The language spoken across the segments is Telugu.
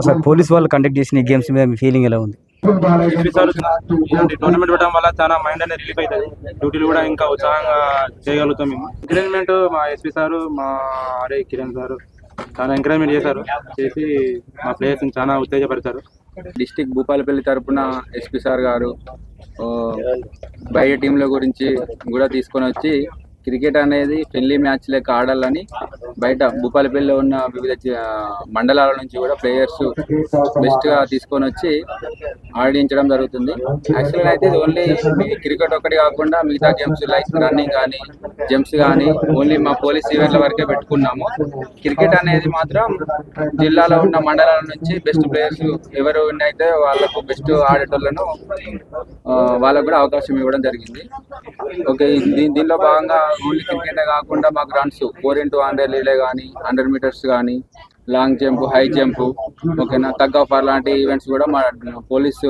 అసలు పోలీస్ వాళ్ళు కండక్ట్ చేసిన ఈ గేమ్స్ మీద మీ ఫీలింగ్ ఎలా ఉంది? సార్ టోర్నమెంట్ పెట్టడం వల్ల చాలా మైండ్ అనేది రిలీఫ్ అవుతుంది. డ్యూటీలు కూడా ఇంకా ఉత్సాహంగా చేయగలుగుతాం మేము. ఎంకరేజ్మెంట్ మా ఎస్పీ సారు మా ఆర్ఏ కిరణ్ సారు చాలా ఎంకరేజ్మెంట్ చేశారు. చేసి మా ప్లేయర్స్ చాలా ఉత్తేజపరిచారు. డిస్టిక్ భూపాలపల్లి తరపున ఎస్పీ సార్ గారు బయట టీంల గురించి కూడా తీసుకొని వచ్చి క్రికెట్ అనేది ఫ్రెండ్లీ మ్యాచ్ లెక్క ఆడాలని బయట భూపాలపల్లిలో ఉన్న వివిధ మండలాల నుంచి కూడా ప్లేయర్స్ బెస్ట్గా తీసుకొని వచ్చి ఆడించడం జరుగుతుంది. యాక్చువల్గా అయితే ఇది ఓన్లీ క్రికెట్ ఒకటి కాకుండా మిగతా గేమ్స్ లైక్ రన్నింగ్ కానీ జంప్స్ కానీ ఓన్లీ మా పోలీస్ ఈవెంట్ల వరకే పెట్టుకున్నాము. క్రికెట్ అనేది మాత్రం జిల్లాలో ఉన్న మండలాల నుంచి బెస్ట్ ప్లేయర్స్ ఎవరు విన్ అయితే వాళ్ళకు బెస్ట్ ఆడేటోళ్ళను వాళ్ళకు కూడా అవకాశం ఇవ్వడం జరిగింది. ఓకే దీనిలో భాగంగా ఓన్లీ క్రికెట్ కాకుండా మాకు runs four into hundred relay కానీ హండ్రెడ్ మీటర్స్ కానీ లాంగ్ జంప్ హై జంప్ ఓకేనా తగ్ ఆఫ్ లాంటి ఈవెంట్స్ కూడా మా పోలీసు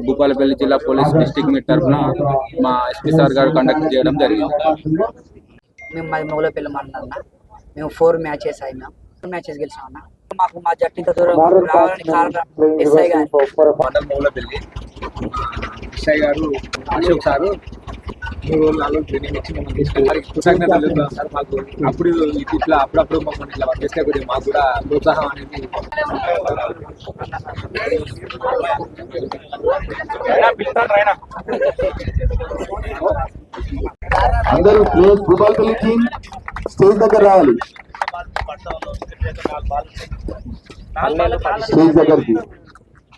భూపాలపల్లి జిల్లా పోలీస్ డిస్టిక్ మీట్ తరఫున మా ఎస్పీ సార్ గారు కండక్ట్ చేయడం జరిగింది మేము మాది మొగలపల్లి మండలం అన్న మేము ఫోర్ మ్యాచెస్ అయినాం ఫోర్ మ్యాచెస్ గెలిచాం అన్న మాకు మా జట్టు ఇంత దూరం రావడానికి కారణం ఎస్ఐ గారు మండల్ ఎస్ఐ గారు అశోక్ సారు మూడు రోజులు నాలుగు రోజులు ట్రైనింగ్ ఇచ్చి కృతజ్ఞతలు చెప్తున్నాం సార్ మాకు అప్పుడు ఇట్లా అప్పుడప్పుడు మమ్మల్ని ఇట్లా పంపిస్తే కొద్దిగా మాకు కూడా ప్రోత్సాహం అనేది అందరూ భూపాలపల్లి టీం స్టేజ్ దగ్గర రావాలి. స్టేజ్ దగ్గరికి.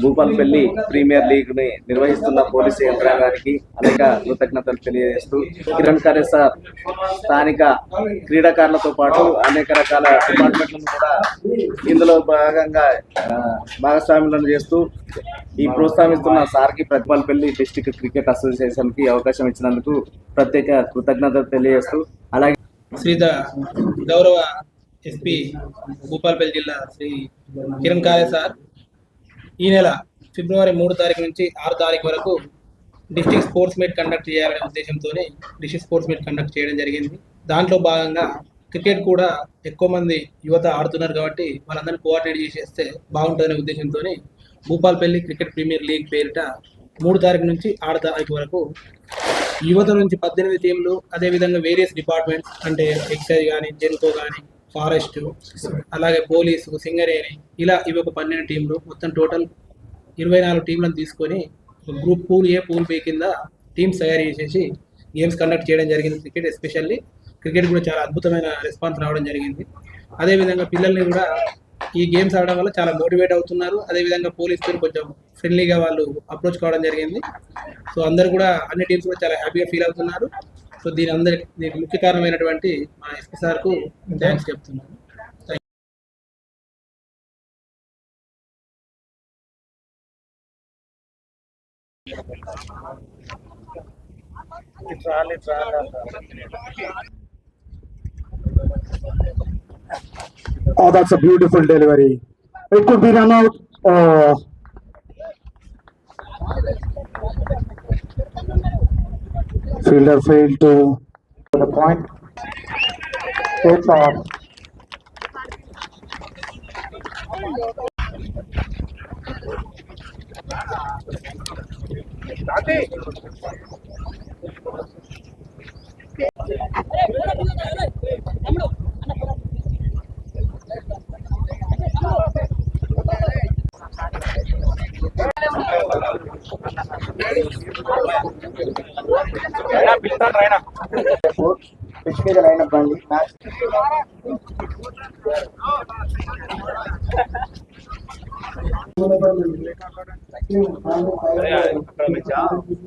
భూపాల్పల్లి ప్రీమియర్ లీగ్ని నిర్వహిస్తున్న పోలీసు యంత్రాంగానికి అనేక కృతజ్ఞతలు తెలియజేస్తూ కిరణ్ ఖరే సార్ స్థానిక క్రీడాకారులతో పాటు అనేక రకాల డిపార్ట్మెంట్లను కూడా ఇందులో భాగంగా భాగస్వాములను చేస్తూ ఈ ప్రోత్సహిస్తున్న సార్కి ప్రతిపాల్పల్లి డిస్టిక్ క్రికెట్ అసోసియేషన్కి అవకాశం ఇచ్చినందుకు ప్రత్యేక కృతజ్ఞతలు తెలియజేస్తూ అలాగే శ్రీధ గౌరవ ఎస్పీ భూపాల్పల్లి జిల్లా శ్రీ కిరణ్ కారే సార్ ఈ నెల ఫిబ్రవరి మూడు తారీఖు నుంచి ఆరు తారీఖు వరకు డిస్ట్రిక్ట్ స్పోర్ట్స్ మీట్ కండక్ట్ చేయాలనే ఉద్దేశంతో డిస్ట్రిక్ట్ స్పోర్ట్స్ మీట్ కండక్ట్ చేయడం జరిగింది. దాంట్లో భాగంగా క్రికెట్ కూడా ఎక్కువ మంది యువత ఆడుతున్నారు కాబట్టి వాళ్ళందరినీ కోఆర్డినేట్ చేసేస్తే బాగుంటుందనే ఉద్దేశంతో భూపాల్పల్లి క్రికెట్ ప్రీమియర్ లీగ్ పేరిట మూడు తారీఖు నుంచి ఆరు తారీఖు వరకు యువత నుంచి పద్దెనిమిది టీంలు అదేవిధంగా వేరియస్ డిపార్ట్మెంట్స్ అంటే ఎక్సైజ్ కానీ జెన్కో కానీ ఫారెస్ట్ అలాగే పోలీసు సింగరేణి ఇలా ఇవి ఒక పన్నెండు టీంలు. మొత్తం టోటల్ ఇరవై నాలుగు టీంలను తీసుకొని group pool A pool B కింద టీమ్స్ తయారు చేసేసి గేమ్స్ కండక్ట్ చేయడం జరిగింది క్రికెట్ ఎస్పెషల్లీ. క్రికెట్ కూడా చాలా అద్భుతమైన రెస్పాన్స్ రావడం జరిగింది. అదేవిధంగా పిల్లల్ని కూడా ఈ గేమ్స్ ఆడడం వల్ల చాలా మోటివేట్ అవుతున్నారు. అదేవిధంగా పోలీసులు కొంచెం ఫ్రెండ్లీగా వాళ్ళు అప్రోచ్ కావడం జరిగింది. సో అందరు కూడా అన్ని టీమ్స్ కూడా చాలా హ్యాపీగా ఫీల్ అవుతున్నారు. సో దీని అందరి దీనికి ముఖ్య కారణమైనటువంటి మా ఎస్పీ సార్కు థ్యాంక్స్ చెప్తున్నాను Oh, that's a beautiful delivery. It could be run out. Oh. Fielder failed to the point. It's off. Pitch మీద లైన్ అప్ అండి మ్యాచ్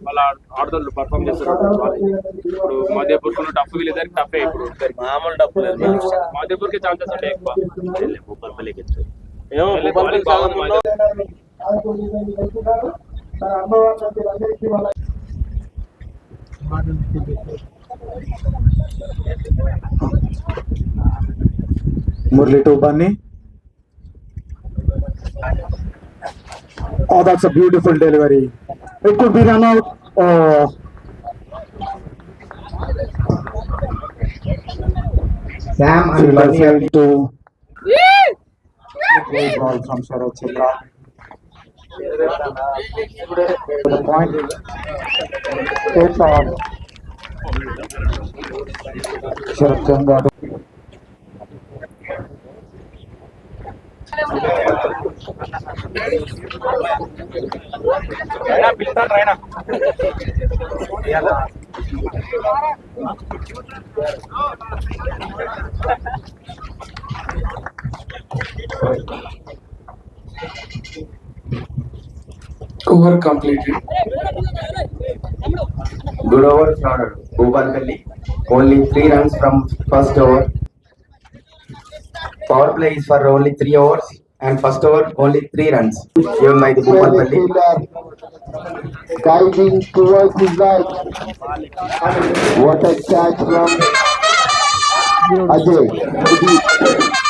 వాళ్ళ ఆడతారు పర్ఫామ్ చేస్తారు. ఇప్పుడు మధ్యపూర్ టఫ్ వీళ్ళిద్దరికి టఫ్ ఇప్పుడు. మామూలు టఫ్ లేదు. మధ్యపూర్కి ఛాన్సెస్ ఉంటాయి ఎక్కువ. ఏమో బాగుంది Murali Oh, that's a beautiful delivery. It could be run out. Oh. Sam and Bunny to. the point states on Sharat Chandra. Thank you. Over completed. Good over from Bhupalpalli. Only three runs from first over. Power play is for only three overs and first over only three runs given by the Bhupalpalli. Guiding towards his right. What a catch from Ajay.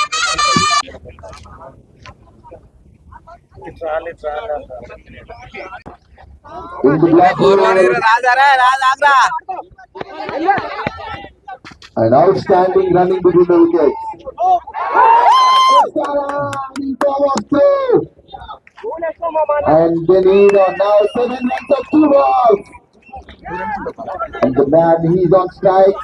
An outstanding running between the wickets. And they need on now seven runs of two balls. And the man, he's on strike.